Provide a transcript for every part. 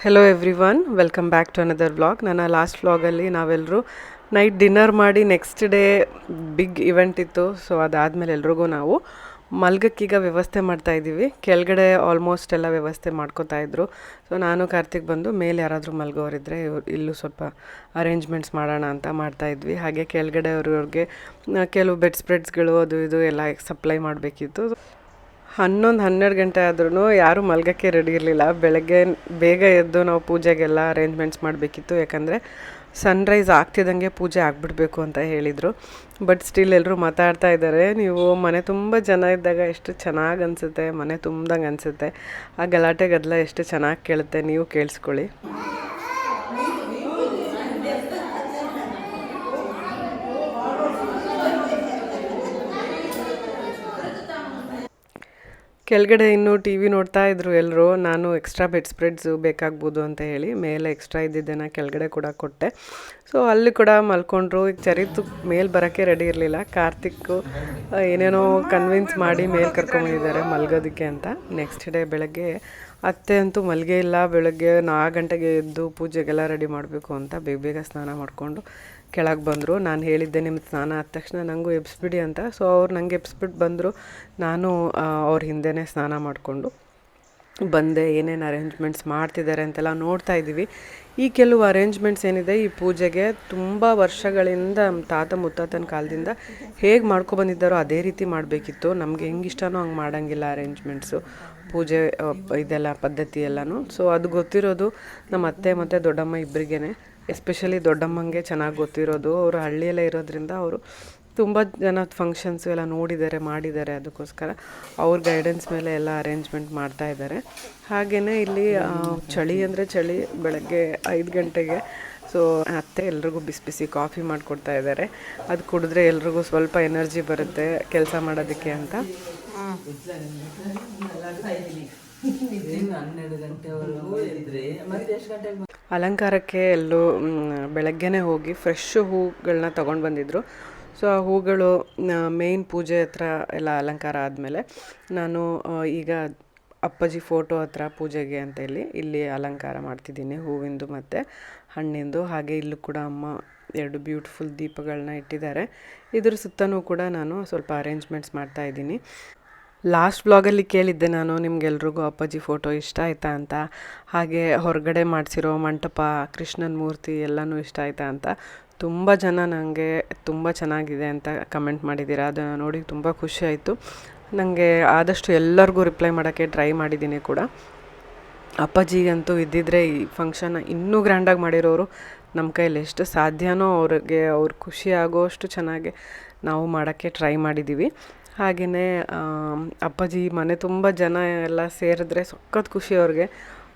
Hello everyone welcome back to another vlog ನನ್ನ last ವ್ಲಾಗಲ್ಲಿ ನಾವೆಲ್ಲರೂ ನೈಟ್ ಡಿನ್ನರ್ ಮಾಡಿ ನೆಕ್ಸ್ಟ್ ಡೇ ಬಿಗ್ ಇವೆಂಟ್ ಇತ್ತು. ಸೊ ಅದಾದಮೇಲೆ ಎಲ್ರಿಗೂ ನಾವು ಮಲ್ಗಕ್ಕೀಗ ವ್ಯವಸ್ಥೆ ಮಾಡ್ತಾ ಇದ್ದೀವಿ. ಕೆಳಗಡೆ ಆಲ್ಮೋಸ್ಟ್ ಎಲ್ಲ ವ್ಯವಸ್ಥೆ ಮಾಡ್ಕೋತಾ ಇದ್ರು. ಸೊ ನಾನು, ಕಾರ್ತಿಕ್ ಬಂದು ಮೇಲೆ ಯಾರಾದರೂ ಮಲ್ಗೋರಿದ್ರೆ ಇಲ್ಲೂ ಸ್ವಲ್ಪ ಅರೇಂಜ್ಮೆಂಟ್ಸ್ ಮಾಡೋಣ ಅಂತ ಮಾಡ್ತಾ ಇದ್ವಿ. ಹಾಗೆ ಕೆಳಗಡೆ ಅವ್ರವ್ರಿಗೆ ಕೆಲವು ಬೆಡ್ ಸ್ಪ್ರೆಡ್ಸ್ಗಳು ಅದು ಇದು ಎಲ್ಲ ಸಪ್ಲೈ ಮಾಡಬೇಕಿತ್ತು. ಹನ್ನೊಂದು, ಹನ್ನೆರಡು ಗಂಟೆ ಆದ್ರೂ ಯಾರೂ ಮಲ್ಗಕ್ಕೆ ರೆಡಿ ಇರಲಿಲ್ಲ. ಬೆಳಗ್ಗೆ ಬೇಗ ಎದ್ದು ನಾವು ಪೂಜೆಗೆಲ್ಲ ಅರೇಂಜ್ಮೆಂಟ್ಸ್ ಮಾಡಬೇಕಿತ್ತು. ಯಾಕಂದರೆ ಸನ್ರೈಸ್ ಆಗ್ತಿದ್ದಂಗೆ ಪೂಜೆ ಆಗಿಬಿಡ್ಬೇಕು ಅಂತ ಹೇಳಿದರು. ಬಟ್ ಸ್ಟಿಲ್ ಎಲ್ಲರೂ ಮಾತಾಡ್ತಾ ಇದ್ದಾರೆ. ನೀವು ಮನೆ ತುಂಬ ಜನ ಇದ್ದಾಗ ಎಷ್ಟು ಚೆನ್ನಾಗಿ ಅನಿಸುತ್ತೆ. ಮನೆ ತುಂಬ್ದಂಗೆ ಅನಿಸುತ್ತೆ. ಆ ಗಲಾಟೆ ಗದ್ದಲ ಎಷ್ಟು ಚೆನ್ನಾಗಿ ಕೇಳುತ್ತೆ ನೀವು ಕೇಳಿಸ್ಕೊಳ್ಳಿ. ಕೆಳಗಡೆ ಇನ್ನು ಟಿ ವಿ ನೋಡ್ತಾ ಇದ್ರು ಎಲ್ಲರೂ ನಾನು ಎಕ್ಸ್ಟ್ರಾ ಬೆಡ್ ಸ್ಪ್ರೆಡ್ಸು ಬೇಕಾಗ್ಬೋದು ಅಂತ ಹೇಳಿ ಮೇಲೆ ಎಕ್ಸ್ಟ್ರಾ ಇದ್ದಿದ್ದನ್ನು ಕೆಳಗಡೆ ಕೂಡ ಕೊಟ್ಟೆ. ಸೊ ಅಲ್ಲಿ ಕೂಡ ಮಲ್ಕೊಂಡ್ರು. ಈಗ ಚರಿತು ಮೇಲೆ ಬರೋಕ್ಕೆ ರೆಡಿ ಇರಲಿಲ್ಲ. ಕಾರ್ತಿಕ್ ಏನೇನೋ ಕನ್ವಿನ್ಸ್ ಮಾಡಿ ಮೇಲೆ ಕರ್ಕೊಂಬಂದಿದ್ದಾರೆ ಮಲ್ಗೋದಕ್ಕೆ ಅಂತ. ನೆಕ್ಸ್ಟ್ ಡೇ ಬೆಳಗ್ಗೆ ಅತ್ತೆ ಅಂತೂ ಮಲ್ಗೆ ಇಲ್ಲ. ಬೆಳಗ್ಗೆ ನಾಲ್ಕು ಗಂಟೆಗೆ ಎದ್ದು ಪೂಜೆಗೆಲ್ಲ ರೆಡಿ ಮಾಡಬೇಕು ಅಂತ ಬೇಗ ಬೇಗ ಸ್ನಾನ ಮಾಡಿಕೊಂಡು ಕೆಳಗೆ ಬಂದರು. ನಾನು ಹೇಳಿದ್ದೆ ನಿಮ್ಮ ಸ್ನಾನ ಆದ ತಕ್ಷಣ ನನಗೂ ಎಬ್ಸ್ಬಿಡಿ ಅಂತ. ಸೊ ಅವ್ರು ನನಗೆ ಎಬ್ಸ್ಬಿಟ್ಟು ಬಂದರು. ನಾನು ಅವ್ರ ಹಿಂದೆನೇ ಸ್ನಾನ ಮಾಡಿಕೊಂಡು. ಬಂದೆ, ಏನೇನು ಅರೇಂಜ್ಮೆಂಟ್ಸ್ ಮಾಡ್ತಿದ್ದಾರೆ ಅಂತೆಲ್ಲ ನೋಡ್ತಾ ಇದ್ದೀವಿ. ಈ ಕೆಲವು ಅರೇಂಜ್ಮೆಂಟ್ಸ್ ಏನಿದೆ, ಈ ಪೂಜೆಗೆ ತುಂಬ ವರ್ಷಗಳಿಂದ ತಾತ ಮುತ್ತಾತನ ಕಾಲದಿಂದ ಹೇಗೆ ಮಾಡ್ಕೊಬಂದಿದ್ದಾರೋ ಅದೇ ರೀತಿ ಮಾಡಬೇಕಿತ್ತು. ನಮಗೆ ಹೆಂಗೆ ಇಷ್ಟನೋ ಹಂಗೆ ಮಾಡೋಂಗಿಲ್ಲ ಅರೇಂಜ್ಮೆಂಟ್ಸು ಪೂಜೆ ಇದೆಲ್ಲ ಪದ್ಧತಿ ಎಲ್ಲನೂ. ಸೊ ಅದು ಗೊತ್ತಿರೋದು ನಮ್ಮ ಅತ್ತೆ ಮತ್ತು ದೊಡ್ಡಮ್ಮ ಇಬ್ಬರಿಗೇ ಎಸ್ಪೆಷಲಿ ದೊಡ್ಡಮ್ಮಂಗೆ ಚೆನ್ನಾಗಿ ಗೊತ್ತಿರೋದು. ಅವರು ಹಳ್ಳಿಯಲ್ಲೇ ಇರೋದ್ರಿಂದ ಅವರು ತುಂಬ ಜನ ಫಂಕ್ಷನ್ಸು ಎಲ್ಲ ನೋಡಿದ್ದಾರೆ, ಮಾಡಿದ್ದಾರೆ ಅದಕ್ಕೋಸ್ಕರ. ಅವ್ರ ಗೈಡೆನ್ಸ್ ಮೇಲೆ ಎಲ್ಲ ಅರೇಂಜ್ಮೆಂಟ್ ಮಾಡ್ತಾ ಇದ್ದಾರೆ. ಹಾಗೆಯೇ ಇಲ್ಲಿ ಚಳಿ ಅಂದರೆ ಚಳಿ ಬೆಳಗ್ಗೆ ಐದು ಗಂಟೆಗೆ. ಸೊ ಅತ್ತೆ ಎಲ್ರಿಗೂ ಬಿಸಿ ಬಿಸಿ ಕಾಫಿ ಮಾಡಿಕೊಡ್ತಾ ಇದ್ದಾರೆ. ಅದು ಕುಡಿದ್ರೆ ಎಲ್ರಿಗೂ ಸ್ವಲ್ಪ ಎನರ್ಜಿ ಬರುತ್ತೆ ಕೆಲಸ ಮಾಡೋದಕ್ಕೆ ಅಂತ. ಅಲಂಕಾರಕ್ಕೆ ಎಲ್ಲೂ ಬೆಳಗ್ಗೆನೇ ಹೋಗಿ ಫ್ರೆಶ್ ಹೂಗಳನ್ನ ತಗೊಂಡು ಬಂದಿದ್ದರು ಸೊ, ಆ ಹೂಗಳು ಮೇಯ್ನ್ ಪೂಜೆ ಹತ್ರ ಎಲ್ಲ ಅಲಂಕಾರ ಆದಮೇಲೆ ನಾನು ಈಗ ಅಪ್ಪಾಜಿ ಫೋಟೋ ಹತ್ರ ಪೂಜೆಗೆ ಅಂತ ಹೇಳಿ ಇಲ್ಲಿ ಅಲಂಕಾರ ಮಾಡ್ತಿದ್ದೀನಿ, ಹೂವಿಂದು ಮತ್ತು ಹಣ್ಣಿಂದು. ಹಾಗೆ ಇಲ್ಲೂ ಕೂಡ ಅಮ್ಮ ಎರಡು ಬ್ಯೂಟಿಫುಲ್ ದೀಪಗಳನ್ನ ಇಟ್ಟಿದ್ದಾರೆ. ಇದ್ರ ಸುತ್ತನೂ ಕೂಡ ನಾನು ಸ್ವಲ್ಪ ಅರೇಂಜ್ಮೆಂಟ್ಸ್ ಮಾಡ್ತಾ ಇದ್ದೀನಿ. ಲಾಸ್ಟ್ ಬ್ಲಾಗಲ್ಲಿ ಕೇಳಿದ್ದೆ ನಾನು, ನಿಮಗೆಲ್ರಿಗೂ ಅಪ್ಪಾಜಿ ಫೋಟೋ ಇಷ್ಟ ಆಯ್ತಾ ಅಂತ. ಹಾಗೆ ಹೊರಗಡೆ ಮಾಡಿಸಿರೋ ಮಂಟಪ, ಕೃಷ್ಣನ ಮೂರ್ತಿ ಎಲ್ಲನೂ ಇಷ್ಟ ಆಯ್ತಾ ಅಂತ. ತುಂಬ ಜನ ನನಗೆ ತುಂಬ ಚೆನ್ನಾಗಿದೆ ಅಂತ ಕಮೆಂಟ್ ಮಾಡಿದ್ದೀರ, ಅದನ್ನು ನೋಡಿ ತುಂಬ ಖುಷಿ ಆಯಿತು. ನನಗೆ ಆದಷ್ಟು ಎಲ್ಲರಿಗೂ ರಿಪ್ಲೈ ಮಾಡೋಕ್ಕೆ ಟ್ರೈ ಮಾಡಿದ್ದೀನಿ ಕೂಡ. ಅಪ್ಪಾಜಿಗಂತೂ ಇದ್ದಿದ್ರೆ ಈ ಫಂಕ್ಷನ್ನ ಇನ್ನೂ ಗ್ರ್ಯಾಂಡಾಗಿ ಮಾಡಿರೋರು ನಮ್ಮ ಕೈಯಲ್ಲಿ ಎಷ್ಟು ಸಾಧ್ಯನೋ ಅವ್ರಿಗೆ ಅವ್ರ ಖುಷಿ ಆಗೋಷ್ಟು ಚೆನ್ನಾಗಿ ನಾವು ಮಾಡೋಕ್ಕೆ ಟ್ರೈ ಮಾಡಿದ್ದೀವಿ. ಹಾಗೆಯೇ ಅಪ್ಪಾಜಿ ಮನೆ ತುಂಬ ಜನ ಎಲ್ಲ ಸೇರಿದ್ರೆ ಸಖತ್ ಖುಷಿ ಅವ್ರಿಗೆ.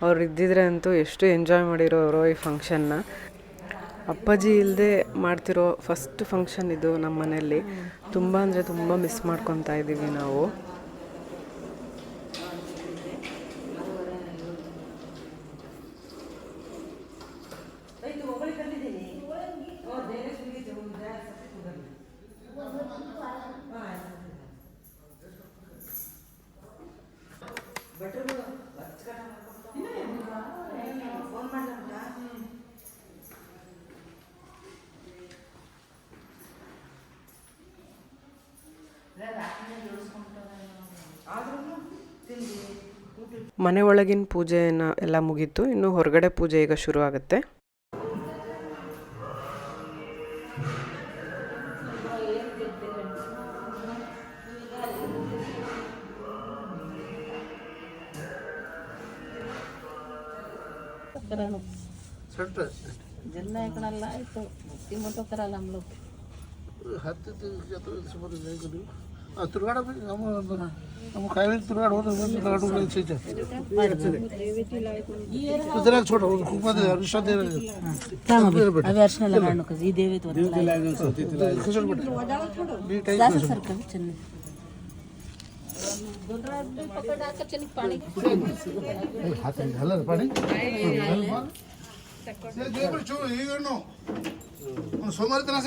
ಅವ್ರು ಇದ್ದಿದ್ರೆ ಅಂತೂ ಎಷ್ಟು ಎಂಜಾಯ್ ಮಾಡಿರೋರು ಈ ಫಂಕ್ಷನ್ನ ಅಪ್ಪಾಜಿ ಇಲ್ಲದೆ ಮಾಡ್ತಿರೋ ಫಸ್ಟ್ ಫಂಕ್ಷನ್ ಇದು ನಮ್ಮ ಮನೆಯಲ್ಲಿ. ತುಂಬ ಅಂದರೆ ತುಂಬ ಮಿಸ್ ಮಾಡ್ಕೊತಾ ಇದ್ದೀವಿ ನಾವು. ಮನೆ ಒಳಗಿನ ಪೂಜೆಯನ್ನು ಎಲ್ಲ ಮುಗೀತು. ಇನ್ನು ಹೊರಗಡೆ ಪೂಜೆ ಈಗ ಶುರು ಆಗುತ್ತೆ जल ತಿರುಗಾಡ ನಮ್ಮ ನಮ್ಮ ಕಾಯಿಲೆ ತಿರುಗಾಡ ಹೋದ್ರೆ ತಿರುಗಾಡ ಚೋಟ ಒಂದು ಕುಂಕುಮದ ಅರಿಶ ಸೋಮವಾರ ತನಕ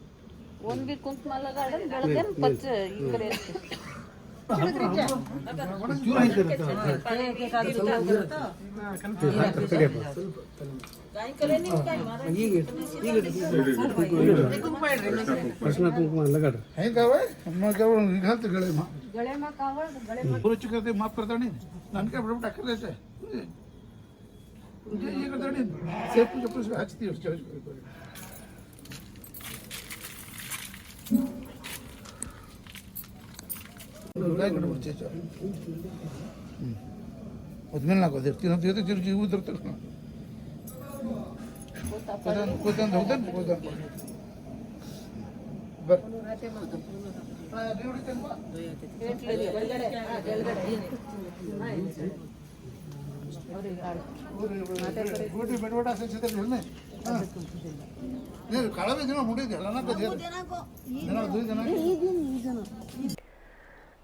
ಒನ್ಬಿ ಕುಂತ ಮಲಗಾಡನ್ ಬೆಳಗ್ಗೆ ಪಚ್ಚ ಈ ಕಡೆ ಅರ್ಶಿನ ಕುಂಕುಮ ಲಗಾಡ ಹೆಂಗಾವ ಈಗ ಹತ್ತು ಗಳೆಮ ಗಳೆಮ ಮಾಫ್ ಕರ್ತಾಣಿ ನನ್ಗೆ ಬಿಡ್ಬಿಟ್ಟು ಹಾಕಿದೈತೆ ಈಗ ಕರ್ತಾಣಿ ಸೇಫ್ ಪೂಜೆ ಹಚ್ತೀವಿ Отмена кодер, ти на ти ти ти утре тъкна. Кодан кодан додан кодан. Бе.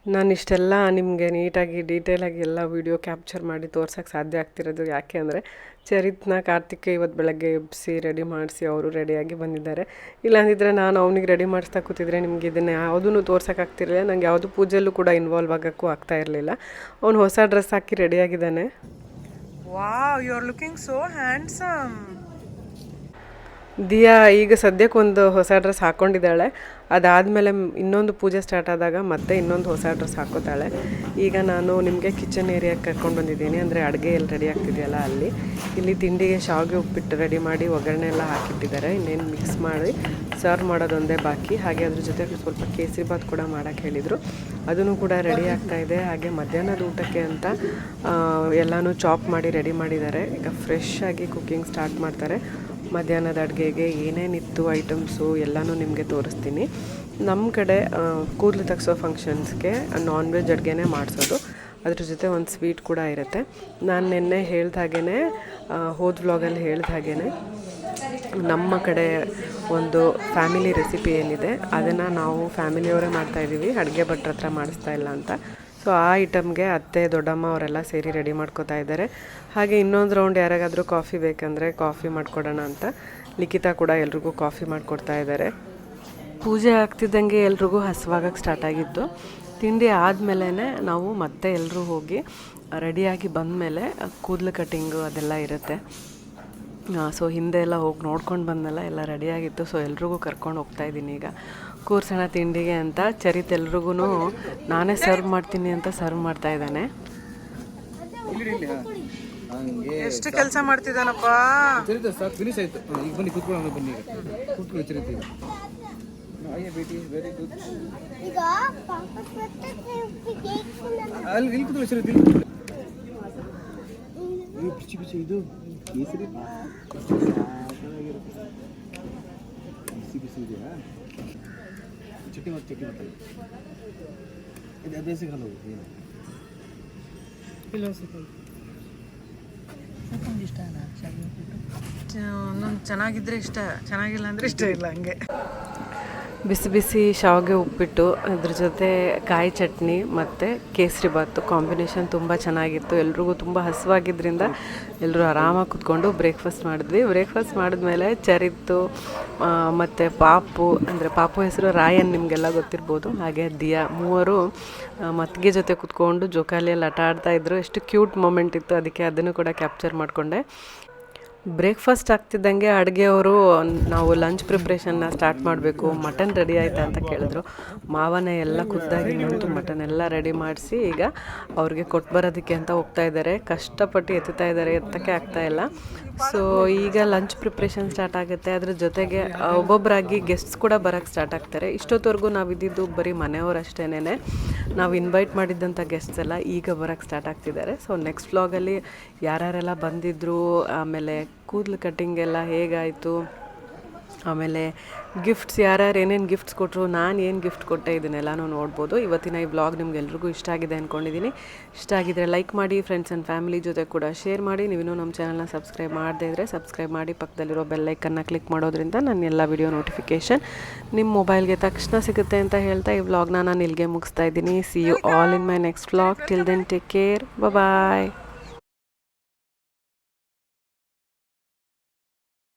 ನಾನು ಇಷ್ಟೆಲ್ಲ ನಿಮಗೆ ನೀಟಾಗಿ ಡೀಟೇಲಾಗಿ ಎಲ್ಲ ವಿಡಿಯೋ ಕ್ಯಾಪ್ಚರ್ ಮಾಡಿ ತೋರ್ಸೋಕ್ಕೆ ಸಾಧ್ಯ ಆಗ್ತಿರೋದು ಯಾಕೆ ಅಂದರೆ, ಚರಿತ್ನ ಕಾರ್ತಿಕ್ ಇವತ್ತು ಬೆಳಗ್ಗೆ ಎಬ್ಬಿಸಿ ರೆಡಿ ಮಾಡಿಸಿ ಅವರು ರೆಡಿಯಾಗಿ ಬಂದಿದ್ದಾರೆ. ಇಲ್ಲಾಂದಿದ್ರೆ ನಾನು ಅವನಿಗೆ ರೆಡಿ ಮಾಡಿಸ್ತಾ ಕೂತಿದ್ರೆ ನಿಮ್ಗೆ ಇದನ್ನು ಯಾವುದೂ ತೋರ್ಸೋಕ್ಕಾಗ್ತಿರಲಿಲ್ಲ ನಂಗೆ ಯಾವುದು ಪೂಜೆಲ್ಲೂ ಕೂಡ ಇನ್ವಾಲ್ವ್ ಆಗೋಕ್ಕೂ ಆಗ್ತಾ ಇರಲಿಲ್ಲ. ಅವನು ಹೊಸ ಡ್ರೆಸ್ ಹಾಕಿ ರೆಡಿಯಾಗಿದ್ದಾನೆ Wow, you're looking so handsome. Diya ಈಗ ಸದ್ಯಕ್ಕೆ ಒಂದು ಹೊಸ ಡ್ರೆಸ್ ಹಾಕ್ಕೊಂಡಿದ್ದಾಳೆ ಅದಾದಮೇಲೆ ಇನ್ನೊಂದು ಪೂಜೆ ಸ್ಟಾರ್ಟ್ ಆದಾಗ ಮತ್ತೆ ಇನ್ನೊಂದು ಹೊಸ ಡ್ರೆಸ್ ಹಾಕೋತಾಳೆ. ಈಗ ನಾನು ನಿಮಗೆ ಕಿಚನ್ ಏರಿಯಾಗೆ ಕರ್ಕೊಂಡು ಬಂದಿದ್ದೀನಿ. ಅಂದರೆ ಅಡುಗೆ ಎಲ್ಲ ರೆಡಿ ಆಗ್ತಿದೆಯಲ್ಲ ಅಲ್ಲಿ. ಇಲ್ಲಿ ತಿಂಡಿಗೆ ಶಾವಿಗೆ ಉಪ್ಪಿಟ್ಟು ರೆಡಿ ಮಾಡಿ ಒಗ್ಗರಣೆ ಎಲ್ಲ ಹಾಕಿಟ್ಟಿದ್ದಾರೆ. ಇನ್ನೇನು ಮಿಕ್ಸ್ ಮಾಡಿ ಸರ್ವ್ ಮಾಡೋದೊಂದೇ ಬಾಕಿ. ಹಾಗೆ ಅದ್ರ ಜೊತೆ ಸ್ವಲ್ಪ ಕೇಸರಿ ಬಾತ್ ಕೂಡ ಮಾಡೋಕ್ಕೆ ಹೇಳಿದರು. ಅದನ್ನು ಕೂಡ ರೆಡಿ ಆಗ್ತಾ ಇದೆ. ಹಾಗೆ ಮಧ್ಯಾಹ್ನದ ಊಟಕ್ಕೆ ಅಂತ ಎಲ್ಲನೂ ಚಾಪ್ ಮಾಡಿ ರೆಡಿ ಮಾಡಿದ್ದಾರೆ. ಈಗ ಫ್ರೆಶ್ ಆಗಿ ಕುಕ್ಕಿಂಗ್ ಸ್ಟಾರ್ಟ್ ಮಾಡ್ತಾರೆ. ಮಧ್ಯಾಹ್ನದ ಅಡುಗೆಗೆ ಏನೇನಿತ್ತು ಐಟಮ್ಸು ಎಲ್ಲನೂ ನಿಮಗೆ ತೋರಿಸ್ತೀನಿ. ನಮ್ಮ ಕಡೆ ಕೂದಲು ತೆಗ್ಸೋ ಫಂಕ್ಷನ್ಸ್ಗೆ ನಾನ್ ವೆಜ್ ಅಡುಗೆನೇ ಮಾಡಿಸೋದು. ಅದ್ರ ಜೊತೆ ಒಂದು ಸ್ವೀಟ್ ಕೂಡ ಇರುತ್ತೆ. ನಾನು ನಿನ್ನೆ ಹೇಳ್ದ ಹಾಗೇ ಹೋದ ವ್ಲಾಗಲ್ಲಿ ಹೇಳ್ದ ಹಾಗೇ ನಮ್ಮ ಕಡೆ ಒಂದು ಫ್ಯಾಮಿಲಿ ರೆಸಿಪಿ ಏನಿದೆ, ಅದನ್ನು ನಾವು ಫ್ಯಾಮಿಲಿಯವರೇ ಮಾಡ್ತಾಯಿದ್ದೀವಿ ಅಡುಗೆ ಭಟ್ರ ಹತ್ರ ಮಾಡಿಸ್ತಾ ಇಲ್ಲ ಅಂತ. ಸೊ ಆ ಐಟಮ್ಗೆ ಅತ್ತೆ, ದೊಡ್ಡಮ್ಮ ಅವರೆಲ್ಲ ಸೇರಿ ರೆಡಿ ಮಾಡ್ಕೋತಾ ಇದ್ದಾರೆ. ಹಾಗೆ ಇನ್ನೊಂದು ರೌಂಡ್ ಯಾರಿಗಾದರೂ ಕಾಫಿ ಬೇಕಂದರೆ ಕಾಫಿ ಮಾಡಿಕೊಡೋಣ ಅಂತ ಲಿಖಿತಾ ಕೂಡ ಎಲ್ರಿಗೂ ಕಾಫಿ ಮಾಡಿಕೊಡ್ತಾ ಇದ್ದಾರೆ. ಪೂಜೆ ಆಗ್ತಿದ್ದಂಗೆ ಎಲ್ರಿಗೂ ಹಸುವಾಗಕ್ಕೆ ಸ್ಟಾರ್ಟ್ ಆಗಿತ್ತು. ತಿಂಡಿ ಆದಮೇಲೆ ನಾವು ಮತ್ತೆ ಎಲ್ಲರೂ ಹೋಗಿ ರೆಡಿಯಾಗಿ ಬಂದಮೇಲೆ ಕೂದಲು ಕಟ್ಟಿಂಗು ಅದೆಲ್ಲ ಇರುತ್ತೆ. ಸೊ ಹಿಂದೆ ಎಲ್ಲ ಹೋಗಿ ನೋಡ್ಕೊಂಡು ಬಂದೆಲ್ಲ ಎಲ್ಲ ರೆಡಿಯಾಗಿತ್ತು ಸೊ ಎಲ್ರಿಗೂ ಕರ್ಕೊಂಡು ಹೋಗ್ತಾ ಇದ್ದೀನಿ ಈಗ. ಕೂರ್ಸೋಣ ತಿಂಡಿಗೆ ಅಂತ ಚರಿತ್ ಎಲ್ರಿಗೂ ನಾನೇ ಸರ್ವ್ ಮಾಡ್ತೀನಿ ಅಂತ ಸರ್ವ್ ಮಾಡ್ತಾ ಇದ್ದಾನೆ. ಎಷ್ಟು ಕೆಲಸ ಮಾಡ್ತಿದ್ದಾನಪ್ಪ? ಫಿನಿಶ್ ಆಯ್ತು. ಈಗ ಬನ್ನಿ ಕೂತ್ಕೊಳ್ಳೋಣ ಬನ್ನಿ ಕೂತ್ಕೊಳ್ಳಿ ಚರಿತ ಈಗ ಅಲ್ಲಿ ಇಲ್ಲಿ ಕೂತ್ಕೊಳ್ಳಿ ಚರಿತ ಇಲ್ಲಿ ಕೂತ್ಕೊಳ್ಳಿ. ಇದು ಬಿಚ್ಚಿ ಬಿಚ್ಚಿ ಇದು ಕೇಸರಿ ಚೆನ್ನಾಗಿರುತ್ತೆ. ಬಿಸಿ ಬಿಸಿ ಇದೆಯಾ? ಚಟ್ನಿ ಮತ್ತು ಚಟ್ನಿ ಮಾಡ್ತಾರೆ ಇದು ಅದೇ ಸಿಗಲ್ಲ ಏನು ಇಷ್ಟ ಒಂದೊಂದು ಚೆನ್ನಾಗಿದ್ರೆ ಇಷ್ಟ. ಚೆನ್ನಾಗಿಲ್ಲ ಅಂದ್ರೆ ಇಷ್ಟ ಇಲ್ಲ ಹಂಗೆ. ಬಿಸಿ ಬಿಸಿ ಶಾವಿಗೆ ಉಪ್ಪಿಟ್ಟು, ಅದ್ರ ಜೊತೆ ಕಾಯಿ ಚಟ್ನಿ ಮತ್ತು ಕೇಸರಿ ಬಾತು ಕಾಂಬಿನೇಷನ್ ತುಂಬ ಚೆನ್ನಾಗಿತ್ತು. ಎಲ್ರಿಗೂ ತುಂಬ ಹಸಿವಾಗಿದ್ದರಿಂದ ಎಲ್ಲರೂ ಆರಾಮಾಗಿ ಕುತ್ಕೊಂಡು ಬ್ರೇಕ್ಫಾಸ್ಟ್ ಮಾಡಿದ್ವಿ. ಬ್ರೇಕ್ಫಾಸ್ಟ್ ಮಾಡಿದ್ಮೇಲೆ ಚರಿತ್ತು ಮತ್ತು ಪಾಪು, ಅಂದರೆ ಪಾಪು ಹೆಸರು ರಾಯನ್ ನಿಮಗೆಲ್ಲ ಗೊತ್ತಿರ್ಬೋದು. ಹಾಗೆ ದಿಯಾ ಮೂವರು ಮತ್ತಿಗೆ ಜೊತೆ ಕುತ್ಕೊಂಡು ಜೋಕಾಲಿಯಲ್ಲಿ ಆಟ ಆಡ್ತಾಯಿದ್ರು ಎಷ್ಟು ಕ್ಯೂಟ್ ಮೂಮೆಂಟ್ ಇತ್ತು. ಅದಕ್ಕೆ ಅದನ್ನು ಕೂಡ ಕ್ಯಾಪ್ಚರ್ ಮಾಡಿಕೊಂಡೆ. ಬ್ರೇಕ್ಫಾಸ್ಟ್ ಆಗ್ತಿದ್ದಂಗೆ ಅಡುಗೆಯವರು, ನಾವು ಲಂಚ್ ಪ್ರಿಪ್ರೇಷನ್ನ ಸ್ಟಾರ್ಟ್ ಮಾಡಬೇಕು ಮಟನ್ ರೆಡಿ ಆಯ್ತಾ ಅಂತ ಕೇಳಿದ್ರು. ಮಾವನ ಎಲ್ಲ ಖುದ್ದಾಗಿ ನಿಂತು ಮಟನ್ ಎಲ್ಲ ರೆಡಿ ಮಾಡಿಸಿ ಈಗ ಅವ್ರಿಗೆ ಕೊಟ್ಟು ಬರೋದಕ್ಕೆ ಅಂತ ಹೋಗ್ತಾ ಇದ್ದಾರೆ. ಕಷ್ಟಪಟ್ಟು ಎತ್ತುತ್ತಾ ಇದ್ದಾರೆ, ಎತ್ತಕ್ಕೆ ಆಗ್ತಾ ಇಲ್ಲ. ಸೊ ಈಗ ಲಂಚ್ ಪ್ರಿಪ್ರೇಷನ್ ಸ್ಟಾರ್ಟ್ ಆಗುತ್ತೆ. ಅದ್ರ ಜೊತೆಗೆ ಒಬ್ಬೊಬ್ಬರಾಗಿ ಗೆಸ್ಟ್ಸ್ ಕೂಡ ಬರೋಕ್ಕೆ ಸ್ಟಾರ್ಟ್ ಆಗ್ತಾರೆ. ಇಷ್ಟೊತ್ತವರೆಗೂ ನಾವು ಇದ್ದಿದ್ದು ಬರೀ ಮನೆಯವರು ಅಷ್ಟೇನೆ ನಾವು ಇನ್ವೈಟ್ ಮಾಡಿದ್ದಂಥ ಗೆಸ್ಟ್ಸ್ ಎಲ್ಲ ಈಗ ಬರೋಕ್ಕೆ ಸ್ಟಾರ್ಟ್ ಆಗ್ತಿದ್ದಾರೆ. ಸೊ ನೆಕ್ಸ್ಟ್ ವ್ಲಾಗಲ್ಲಿ ಯಾರ್ಯಾರೆಲ್ಲ ಬಂದಿದ್ದರು ಆಮೇಲೆ ಕೂದಲು ಕಟ್ಟಿಂಗ್ ಎಲ್ಲ ಹೇಗಾಯಿತು? ಆಮೇಲೆ ಗಿಫ್ಟ್ಸ್ ಯಾರ್ಯಾರು ಏನೇನು ಗಿಫ್ಟ್ಸ್ ಕೊಟ್ಟರು ನಾನು ಏನು ಗಿಫ್ಟ್ ಕೊಟ್ಟೆ ಇದನ್ನೆಲ್ಲನೂ ನೋಡ್ಬೋದು. ಇವತ್ತಿನ ಈ ವ್ಲಾಗ್ ನಿಮ್ಗೆಲ್ರಿಗೂ ಇಷ್ಟ ಆಗಿದೆ ಅಂದ್ಕೊಂಡಿದ್ದೀನಿ ಇಷ್ಟ ಆಗಿದ್ರೆ ಲೈಕ್ ಮಾಡಿ ಫ್ರೆಂಡ್ಸ್ ಆ್ಯಂಡ್ ಫ್ಯಾಮಿಲಿ ಜೊತೆ ಕೂಡ ಶೇರ್ ಮಾಡಿ. ನೀವಿನ್ನೂ ನಮ್ಮ ಚಾನಲ್ನ ಸಬ್ಸ್ಕ್ರೈಬ್ ಮಾಡದೇ ಇದ್ದರೆ ಸಬ್ಸ್ಕ್ರೈಬ್ ಮಾಡಿ, ಪಕ್ಕದಲ್ಲಿರೋ ಬೆಲ್ಲೈಕನ್ನ ಕ್ಲಿಕ್ ಮಾಡೋದ್ರಿಂದ ನನ್ನ ಎಲ್ಲ ವಿಡಿಯೋ ನೋಟಿಫಿಕೇಷನ್ ನಿಮ್ಮ ಮೊಬೈಲ್ಗೆ ತಕ್ಷಣ ಸಿಗುತ್ತೆ ಅಂತ ಹೇಳ್ತಾ ಈ ವ್ಲಾಗ್ನ ನಾನು ಇಲ್ಲಿಗೆ ಮುಗಿಸ್ತಾ ಇದ್ದೀನಿ. See you all in my next vlog till then take care bye